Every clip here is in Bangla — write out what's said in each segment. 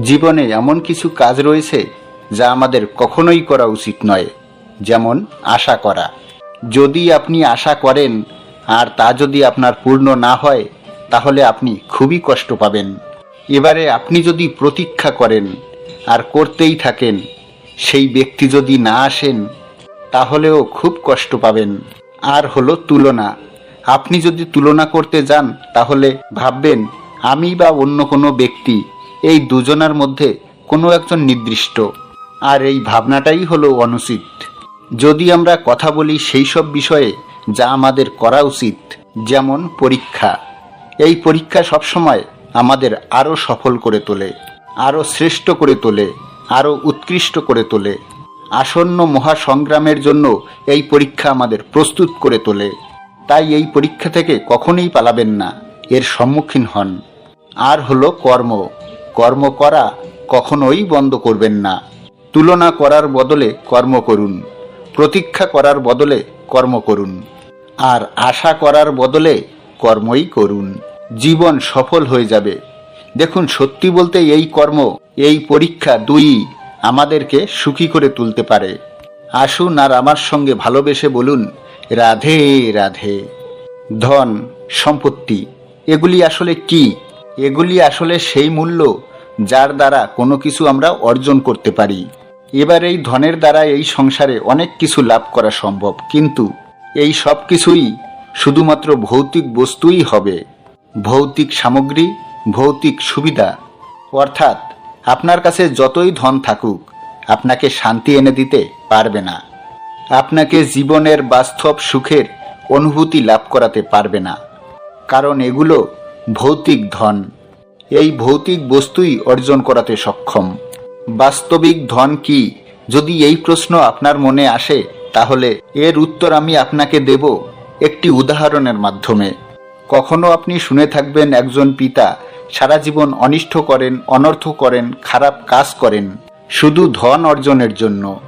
জীবনে এমন কিছু কাজ রয়েছে যা আমাদের কখনোই করা উচিত নয়, যেমন আশা করা। যদি আপনি আশা করেন আর তা যদি আপনার পূর্ণ না হয়, তাহলে আপনি খুবই কষ্ট পাবেন। এবারে আপনি যদি প্রতীক্ষা করেন আর করতেই থাকেন, সেই ব্যক্তি যদি না আসেন, তাহলেও খুব কষ্ট পাবেন। আর হলো তুলনা। আপনি যদি তুলনা করতে যান, তাহলে ভাববেন, আমি বা অন্য কোনো ব্যক্তি এই দুজনার মধ্যে কোনো একজন নির্দিষ্ট। আর এই ভাবনাটাই হলো অনুচিত। যদি আমরা কথা বলি সেই সব বিষয়ে যা আমাদের করা উচিত, যেমন পরীক্ষা। এই পরীক্ষা সবসময় আমাদের আরও সফল করে তোলে, আরও শ্রেষ্ঠ করে তোলে, আরও উৎকৃষ্ট করে তোলে। আসন্ন মহাসংগ্রামের জন্য এই পরীক্ষা আমাদের প্রস্তুত করে তোলে। তাই এই পরীক্ষা থেকে কখনোই পালাবেন না, এর সম্মুখীন হন। আর হলো কর্ম। কর্ম করা কখনোই বন্ধ করবেন না। তুলনা করার বদলে কর্ম করুন। প্রতীক্ষা করার বদলে কর্ম করুন। আর আশা করার বদলে কর্মই করুন। জীবন সফল হয়ে যাবে। দেখুন, সত্যি বলতে এই কর্ম, এই পরীক্ষা দুই আমাদেরকে সুখী করে তুলতে পারে। আসুন আর আমার সঙ্গে ভালোবেসে বলুন, রাধে রাধে। ধন, সম্পত্তি, এগুলি আসলে কি? এগুলি আসলে সেই মূল্য যার দ্বারা কোনো কিছু আমরা অর্জন করতে পারি। এবার এই ধনের দ্বারা এই সংসারে অনেক কিছু লাভ করা সম্ভব, কিন্তু এই সব কিছুই শুধুমাত্র ভৌতিক বস্তুই হবে। ভৌতিক সামগ্রী, ভৌতিক সুবিধা। অর্থাৎ আপনার কাছে যতই ধন থাকুক, আপনাকে শান্তি এনে দিতে পারবে না। আপনাকে জীবনের বাস্তব সুখের অনুভূতি লাভ করাতে পারবে না। কারণ এগুলো ভৌতিক ধন। এই ভৌতিক বস্তুই অর্জন করাতে সক্ষম। বাস্তবিক ধন কি? যদি এই প্রশ্ন আপনার মনে আসে, তাহলে এর উত্তর আমি আপনাকে দেব একটি উদাহরণের মাধ্যমে। কখনো আপনি শুনে থাকবেন একজন পিতা সারা জীবন অনিষ্ট করেন, অনর্থ করেন, খারাপ কাজ করেন, শুধু ধন অর্জনের জন্য।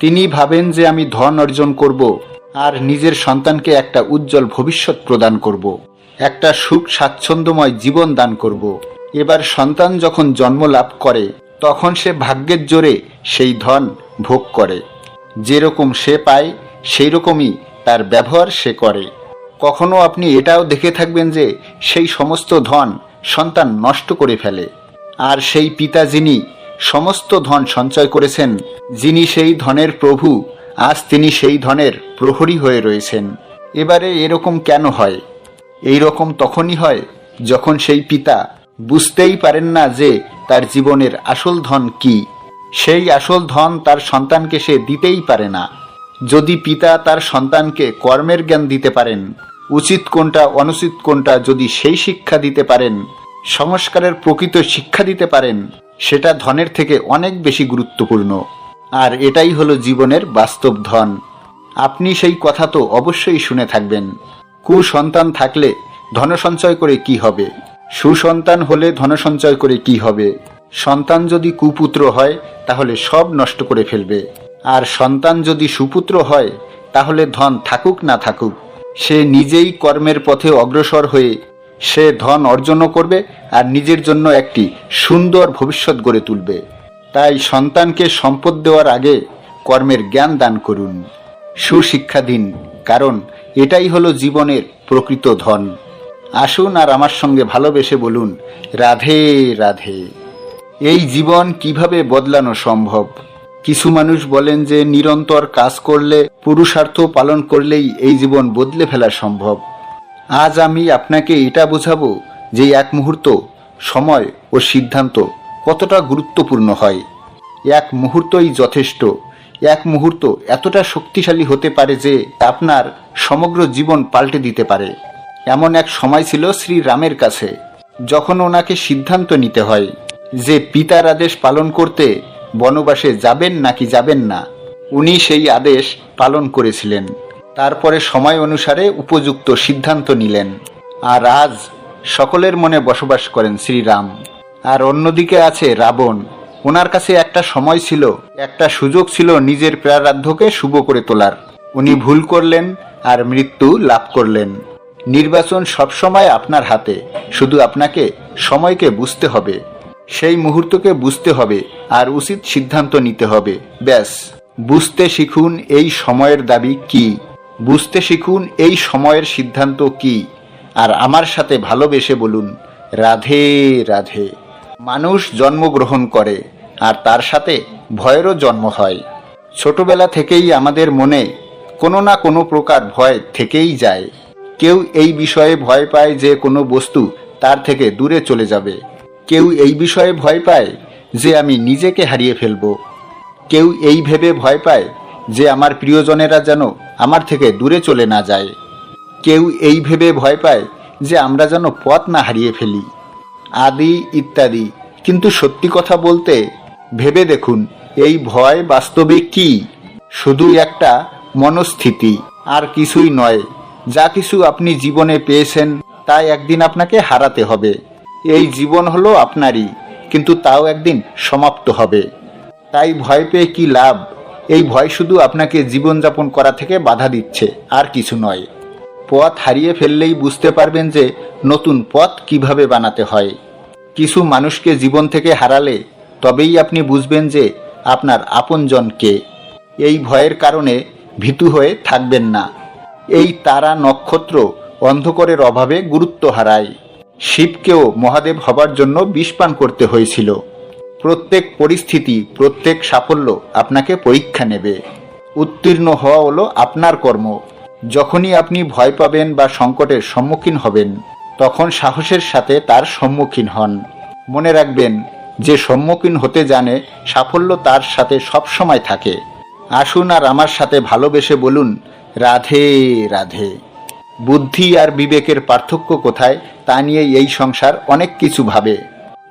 তিনি ভাবেন যে আমি ধন অর্জন করব আর নিজের সন্তানকে একটা উজ্জ্বল ভবিষ্যৎ প্রদান করব। একটা সুখ স্বাচ্ছন্দ্যময় জীবন দান করব। এবার সন্তান যখন জন্ম লাভ করে, তখন সে ভাগ্যের জোরে সেই ধন ভোগ করে। যেরকম সে পায় সেই রকমই তার ব্যবহার সে করে। কখনো আপনি এটাও দেখে থাকবেন যে, সেই সমস্ত ধন সন্তান নষ্ট করে ফেলে। আর সেই পিতা যিনি সমস্ত ধন সঞ্চয় করেছেন, যিনি সেই ধনের প্রভু, আজ তিনি সেই ধনের প্রহরী হয়ে রয়েছেন। এবারে এরকম কেন হয়? এই রকম তখনই হয় যখন সেই পিতা বুঝতেই পারেন না যে তার জীবনের আসল ধন কি। সেই আসল ধন তার সন্তানকে সে দিতেই পারে না। যদি পিতা তার সন্তানকে কর্মের জ্ঞান দিতে পারেন, উচিত কোনটা, অনুচিত কোনটা যদি সেই শিক্ষা দিতে পারেন, সংস্কারের প্রকৃত শিক্ষা দিতে পারেন, সেটা ধনের থেকে অনেক বেশি গুরুত্বপূর্ণ। আর এটাই হলো জীবনের বাস্তব ধন। আপনি সেই কথা তো অবশ্যই শুনে থাকবেন। কুসন্তান থাকলে ধন সঞ্চয় করে কি হবে? সুসন্তান হলে ধন সঞ্চয় করে কি হবে? সন্তান যদি কুপুত্র হয়, তাহলে সব নষ্ট করে ফেলবে। আর সন্তান যদি সুপুত্র হয়, তাহলে ধন থাকুক না থাকুক। সে নিজেই কর্মের পথে অগ্রসর হয়ে সে ধন অর্জনও করবে আর নিজের জন্য একটি সুন্দর ভবিষ্যৎ গড়ে তুলবে। তাই সন্তানকে সম্পদ দেওয়ার আগে কর্মের জ্ঞান দান করুন। সুশিক্ষা দিন। কারণ এটাই হলো জীবনের প্রকৃত ধন। আসুন আর আমার সঙ্গে ভালোবেসে বলুন, রাধে রাধে। এই জীবন কীভাবে বদলানো সম্ভব? কিছু মানুষ বলেন যে, নিরন্তর কাজ করলে, পুরুষার্থ পালন করলেই এই জীবন বদলে ফেলা সম্ভব। আজ আমি আপনাকে এটা বোঝাবো যে, এক মুহূর্ত, সময় ও সিদ্ধান্ত কতটা গুরুত্বপূর্ণ হয়। এক মুহূর্তই যথেষ্ট। এক মুহূর্ত এতটা শক্তিশালী হতে পারে যে আপনার সমগ্র জীবন পাল্টে দিতে পারে। এমন এক সময় ছিল শ্রী রামের কাছে, যখন ওনাকে সিদ্ধান্ত নিতে হয় যে পিতার আদেশ পালন করতে বনবাসে যাবেন নাকি যাবেন না। উনি সেই আদেশ পালন করেছিলেন। তারপরে সময় অনুসারে উপযুক্ত সিদ্ধান্ত নিলেন। আর আজ সকলের মনে বসবাস করেন শ্রীরাম। আর অন্যদিকে আছে রাবণ। ওনার কাছে একটা সময় ছিল, একটা সুযোগ ছিল নিজের প্রারাধ্যকে শুভ করে তোলার। উনি ভুল করলেন আর মৃত্যু লাভ করলেন। নির্বাচন সবসময় আপনার হাতে, শুধু আপনাকে, সময়কে বুঝতে হবে। সেই মুহূর্তকে বুঝতে হবে আর উচিত সিদ্ধান্ত নিতে হবে। ব্যাস, বুঝতে শিখুন এই সময়ের দাবি কি। বুঝতে শিখুন এই সময়ের সিদ্ধান্ত কি। আর আমার সাথে ভালোবেসে বলুন, রাধে রাধে। মানুষ জন্মগ্রহণ করে। আর তার সাথে ভয়েরও জন্ম হয়। ছোটবেলা থেকেই আমাদের মনে কোনো না কোনো প্রকার ভয় থেকেই যায়। কেউ এই বিষয়ে ভয় পায় যে কোনো বস্তু তার থেকে দূরে চলে যাবে। কেউ এই বিষয়ে ভয় পায় যে আমি নিজেকে হারিয়ে ফেলব। কেউ এই ভেবে ভয় পায় যে আমার প্রিয়জনেরা যেন আমার থেকে দূরে চলে না যায়। কেউ এই ভেবে ভয় পায় যে আমরা যেন পথ না হারিয়ে ফেলি। আদি, ইত্যাদি। কিন্তু সত্যি কথা বলতে ভেবে দেখুন, এই ভয় বাস্তবে কি? শুধু একটা মনস্থিতি, আর কিছুই নয়। যা কিছু আপনি জীবনে পেয়েছেন তা একদিন আপনাকে হারাতে হবে। এই জীবন হলো আপনারই, কিন্তু তাও একদিন সমাপ্ত হবে। তাই ভয় পেয়ে কি লাভ? এই ভয় শুধু আপনাকে জীবনযাপন করা থেকে বাধা দিচ্ছে, আর কিছু নয়। পথ হারিয়ে ফেললেই বুঝতে পারবেন যে নতুন পথ কীভাবে বানাতে হয়। কিছু মানুষকে জীবন থেকে হারালে তবেই আপনি বুঝবেন যে আপনার আপনজন কে এই ভয়ের কারণে ভীতু হয়ে থাকবেন না। এই তারা নক্ষত্র অন্ধকারের অভাবে গুরুত্ব হারায়। শিবকেও মহাদেব হবার জন্য বিষপান করতে হয়েছিল। প্রত্যেক পরিস্থিতি, প্রত্যেক সাফল্য আপনাকে পরীক্ষা নেবে। উত্তীর্ণ হওয়া হলো আপনার কর্ম। যখনই আপনি ভয় পাবেন বা সংকটের সম্মুখীন হবেন, তখন সাহসের সাথে তার সম্মুখীন হন। মনে রাখবেন যে সম্মুখীন হতে জানে, সাফল্য তার সাথে সবসময় থাকে। আসুন আর আমার সাথে ভালোবেসে বলুন, রাধে রাধে। বুদ্ধি আর বিবেকের পার্থক্য কোথায়, তা নিয়ে এই সংসার অনেক কিছু ভাবে।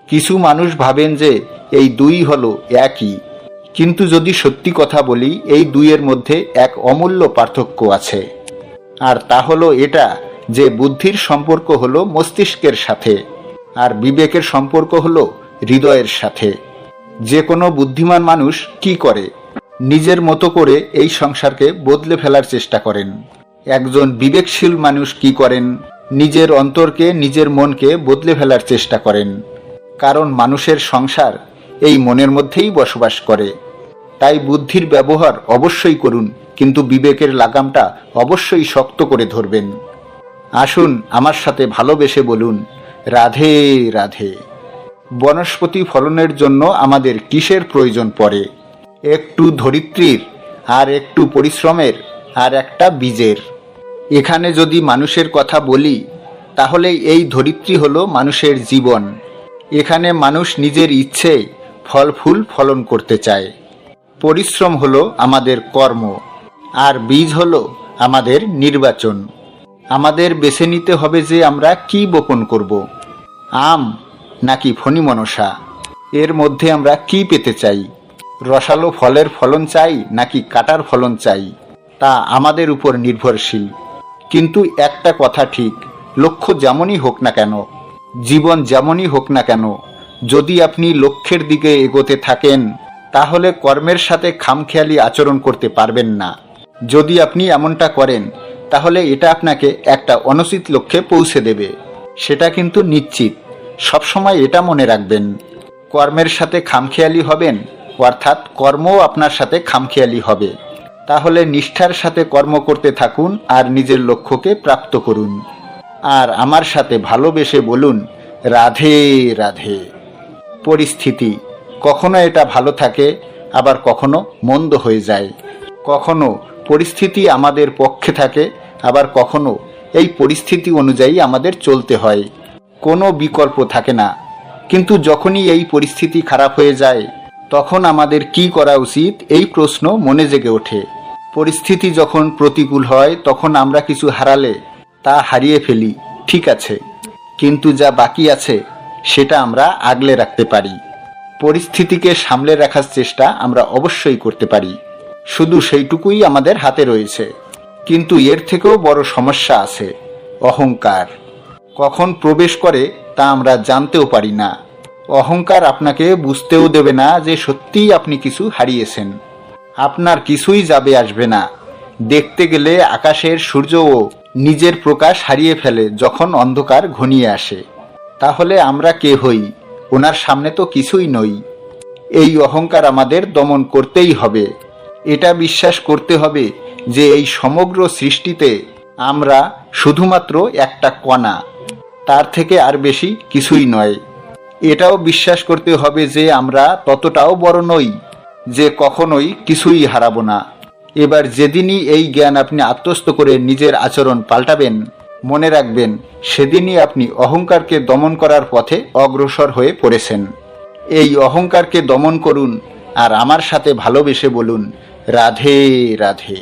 কিছু মানুষ ভাবেন যে, এই দুই হলো একই। কিন্তু যদি সত্যি কথা বলি, এই দুইয়ের মধ্যে এক অমূল্য পার্থক্য আছে। আর তা হলো এটা যে বুদ্ধির সম্পর্ক হলো মস্তিষ্কের সাথে, আর বিবেকের সম্পর্ক হলো হৃদয়ের সাথে। যে কোনো বুদ্ধিমান মানুষ কি করে? নিজের মতো করে এই সংসারকে বদলে ফেলার চেষ্টা করেন। একজন বিবেকশীল মানুষ কি করেন? নিজের অন্তরকে, নিজের মনকে বদলে ফেলার চেষ্টা করেন। কারণ মানুষের সংসার এই মনের মধ্যেই বসবাস করে। তাই বুদ্ধির ব্যবহার অবশ্যই করুন, কিন্তু বিবেকের লাগামটা অবশ্যই শক্ত করে ধরবেন। আসুন আমার সাথে ভালোবেসে বলুন, রাধে রাধে। বনস্পতি ফলনের জন্য আমাদের কিসের প্রয়োজন পড়ে? একটু ধরিত্রীর, আর একটু পরিশ্রমের, আর একটা বীজের। এখানে যদি মানুষের কথা বলি, তাহলে এই ধরিত্রী হলো মানুষের জীবন। এখানে মানুষ নিজের ইচ্ছে, ফল ফুল ফলন করতে চায়। পরিশ্রম হলো আমাদের কর্ম, আর বীজ হলো আমাদের নির্বাচন। আমাদের বেছে নিতে হবে যে আমরা কি বপন করব। আম নাকি ফণিমনসা? এর মধ্যে আমরা কি পেতে চাই? রসালো ফলের ফলন চাই নাকি কাটার ফলন চাই? তা আমাদের উপর নির্ভরশীল। কিন্তু একটা কথা ঠিক, লক্ষ্য যেমনই হোক না কেন, জীবন যেমনই হোক না কেন, যদি আপনি লক্ষ্যের দিকে এগোতে থাকেন, তাহলে কর্মের সাথে খামখেয়ালি আচরণ করতে পারবেন না। যদি আপনি এমনটা করেন, তাহলে এটা আপনাকে একটা অনুচিত লক্ষ্যে পৌঁছে দেবে। সেটা কিন্তু নিশ্চিত। সবসময় এটা মনে রাখবেন, কর্মের সাথে খামখেয়ালি হবেন, অর্থাৎ কর্মও আপনার সাথে খামখেয়ালি হবে। তাহলে নিষ্ঠার সাথে কর্ম করতে থাকুন আর নিজের লক্ষ্যকে প্রাপ্ত করুন। আর আমার সাথে ভালোবেসে বলুন, রাধে রাধে। পরিস্থিতি, কখনো এটা ভালো থাকে, আবার কখনো মন্দ হয়ে যায়। কখনো পরিস্থিতি আমাদের পক্ষে থাকে, আবার কখনো এই পরিস্থিতি অনুযায়ী আমাদের চলতে হয়। কোনো বিকল্প থাকে না। কিন্তু যখনই এই পরিস্থিতি খারাপ হয়ে যায়, তখন আমাদের কি করা উচিত এই প্রশ্ন মনে জেগে ওঠে। পরিস্থিতি যখন প্রতিকূল হয়, তখন আমরা কিছু হারালে তা হারিয়ে ফেলি, ঠিক আছে। কিন্তু যা বাকি আছে, সেটা আমরা আগলে রাখতে পারি। পরিস্থিতিকে সামলে রাখার চেষ্টা আমরা অবশ্যই করতে পারি। শুধু সেইটুকুই আমাদের হাতে রয়েছে। কিন্তু এর থেকেও বড় সমস্যা আছে, অহংকার। কখন প্রবেশ করে তা আমরা জানতেও পারি না। অহংকার আপনাকে বুঝতেও দেবে না যে সত্যিই আপনি কিছু হারিয়েছেন। আপনার কিছুই যাবে আসবে না। দেখতে গেলে আকাশের সূর্যও নিজের প্রকাশ হারিয়ে ফেলে যখন অন্ধকার ঘনিয়ে আসে। তাহলে আমরা কে হই? ওনার সামনে তো কিছুই নই। এই অহংকার আমাদের দমন করতেই হবে। এটা বিশ্বাস করতে হবে যে এই সমগ্র সৃষ্টিতে আমরা শুধুমাত্র একটা কণা। তার থেকে আর বেশি কিছুই নয়। এটাও বিশ্বাস করতে হবে যে আমরা ততটাও বড় নই, যে কখনোই কিছুই হারাবো না। এবার যেদিনই এই জ্ঞান আপনি আত্মস্থ করে নিজের আচরণ পাল্টাবেন, মনে রাখবেন, সেদিনই আপনি অহংকারকে দমন করার পথে অগ্রসর হয়ে পড়েছেন। এই অহংকারকে দমন করুন আর আমার সাথে ভালোবেসে বলুন, রাধে রাধে।